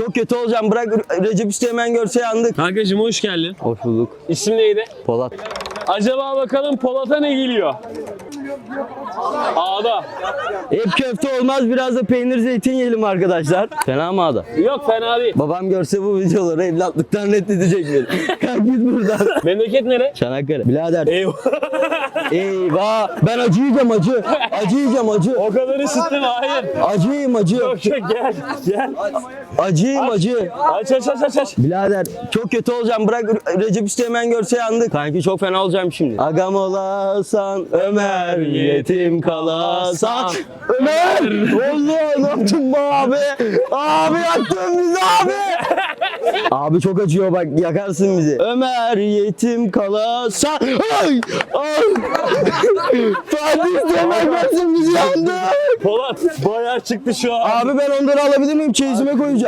Çok kötü olacağım. Bırak Recep Üsteğmen görse yandık. Kankacığım hoş geldin. Hoş bulduk. İsim neydi? Polat. Acaba bakalım Polat'a ne geliyor? Ağda. Hep köfte olmaz. Biraz da peynir zeytin yiyelim arkadaşlar. Fena mı ada? Yok fena değil. Babam görse bu videoları evlatlıktan reddedecek beni. Kalk git buradan. Memleket nere? Çanakkale. Birader. Eyvah. Eyvah. Ben acı yiyeceğim acı. Acı yiyeceğim acı. o kadar ısıttım hayır. Acı yiyeyim acı. Yok yok gel. Gel. Acı yiyeyim acı. Aç aç aç aç aç. Birader çok kötü olacağım. Bırak Recep Üsteğmen görse yandık. Kanki çok fena olacağım şimdi. Agam olasan Ömer yetim kalasan Ömer! Allah ne yaptın be abi? Abi yaktın bizi abi! Abi çok acıyor bak yakarsın bizi. Ömer yetim kalasan Ay! Ay! Fatih İsteğmen versin bizi yandık. Polat bayağı çıktı şu an. Abi ben onları alabilir miyim? Çeyizime koyacağım.